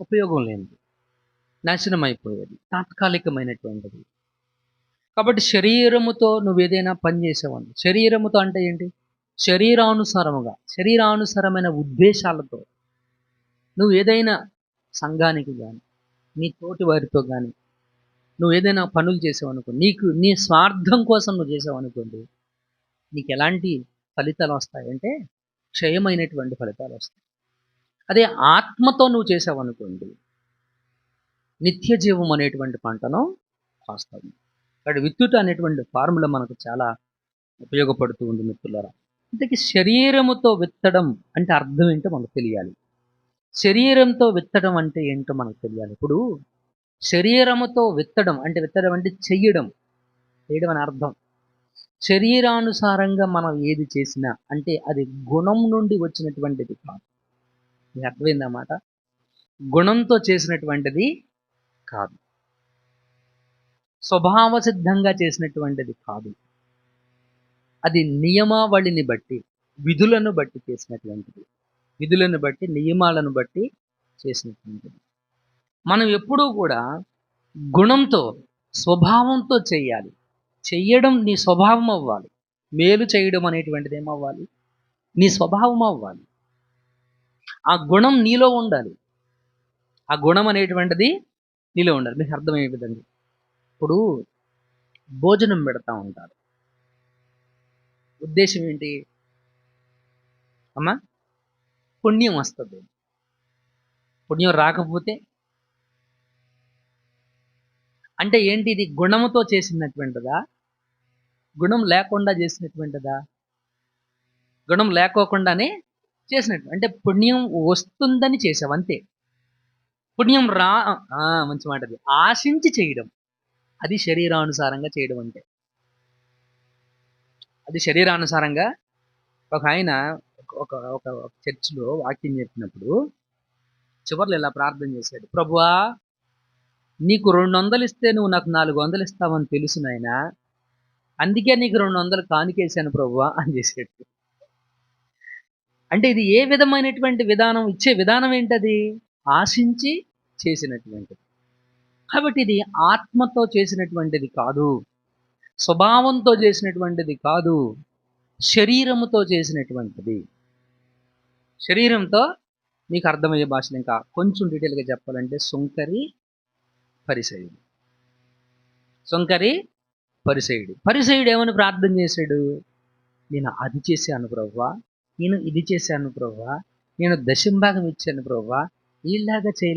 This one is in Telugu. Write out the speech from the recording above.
ఉపయోగం లేనిది. నాశనం అయిపోయేది తాత్కాలికమైనటువంటిది. కాబట్టి శరీరముతో నువ్వు ఏదైనా పని చేసావని శరీరముతో అంటే ఏంటి? శరీరానుసారముగా శరీరానుసారమైన ఉద్దేశాలతో. నువ్వు ఏదైనా సంఘానికి కానీ నీ తోటి వారితో కానీ నువ్వు ఏదైనా పనులు చేసావనుకో నీకు నీ స్వార్థం కోసం నువ్వు చేసావనుకోండి నీకు ఎలాంటి ఫలితాలు వస్తాయంటే క్షయమైనటువంటి ఫలితాలు వస్తాయి. అదే ఆత్మతో నువ్వు చేసావనుకోండి నిత్య జీవం అనేటువంటి పంటను కాస్తావు కాబట్టి విత్తుట అనేటువంటి ఫార్ములా మనకు చాలా ఉపయోగపడుతూ ఉంది మిత్రులారా. ఇంతకీ శరీరముతో విత్తడం అంటే అర్థం ఏంటో మనకు తెలియాలి. శరీరంతో విత్తడం అంటే ఏంటో మనకు తెలియాలి. ఇప్పుడు శరీరముతో విత్తడం అంటే విత్తడం అంటే చెయ్యడం. చేయడం అని అర్థం. శరీరానుసారంగా మనం ఏది చేసినా అంటే అది గుణం నుండి వచ్చినటువంటిది కాదు. మీకు అర్థమైందన్నమాట. గుణంతో చేసినటువంటిది కాదు. స్వభావ సిద్ధంగా చేసినటువంటిది కాదు. అది నియమావళిని బట్టి విధులను బట్టి చేసినటువంటిది. విధులను బట్టి నియమాలను బట్టి చేసినటువంటిది. మనం ఎప్పుడూ కూడా గుణంతో స్వభావంతో చేయాలి. చెయ్యడం నీ స్వభావం అవ్వాలి. మేలు చేయడం అనేటువంటిది ఏమవ్వాలి? నీ స్వభావం అవ్వాలి. ఆ గుణం నీలో ఉండాలి. ఆ గుణం అనేటువంటిది నీలో ఉండాలి. మీకు అర్థమయ్యే విధంగా ఇప్పుడు భోజనం పెడతా ఉంటారు. ఉద్దేశం ఏంటి? అమ్మా పుణ్యం వస్తుంది. పుణ్యం రాకపోతే అంటే ఏంటి ఇది గుణముతో చేసినటువంటిదా? గుణం లేకుండా చేసినటువంటిదా? గుణం లేకోకుండానే చేసినట్టు. అంటే పుణ్యం వస్తుందని చేసావు అంతే. పుణ్యం రా మంచి మాట అది. ఆశించి చేయడం. అది శరీరానుసారంగా చేయడం అంటే. అది శరీరానుసారంగా ఒక ఆయన ఒక ఒక ఒక చర్చిలో వాక్యం చెప్పినప్పుడు చివర్లో ఇలా ప్రార్థన చేశాడు. ప్రభువా నీకు రెండు వందలు ఇస్తే నువ్వు నాకు నాలుగు వందలు ఇస్తావని తెలుసు నాయన. అందుకే నీకు రెండు వందలు కానుకేశాను ప్రభువా అని చేసాడు అంటే ఇది ఏ విధమైనటువంటి విధానం ఇచ్చే విధానం ఏంటది? ఆశించి చేసినటువంటిది. కాబట్టి ఇది ఆత్మతో చేసినటువంటిది కాదు. స్వభావంతో చేసినటువంటిది కాదు. శరీరముతో చేసినటువంటిది. శరీరంతో మీకు అర్థమయ్యే భాషలు ఇంకా కొంచెం డీటెయిల్గా చెప్పాలంటే సుంకరి పరిసయుడు సుంకరి పరిసయుడు పరిసయుడు ఏమని ప్రార్థన చేశాడు? నేను అది చేశాను ప్రవ్వా నేను ఇది చేశాను ప్రభా. నేను దశంభాగం ఇచ్చాను ప్రభా. వీళ్ళలాగా చేయలేదు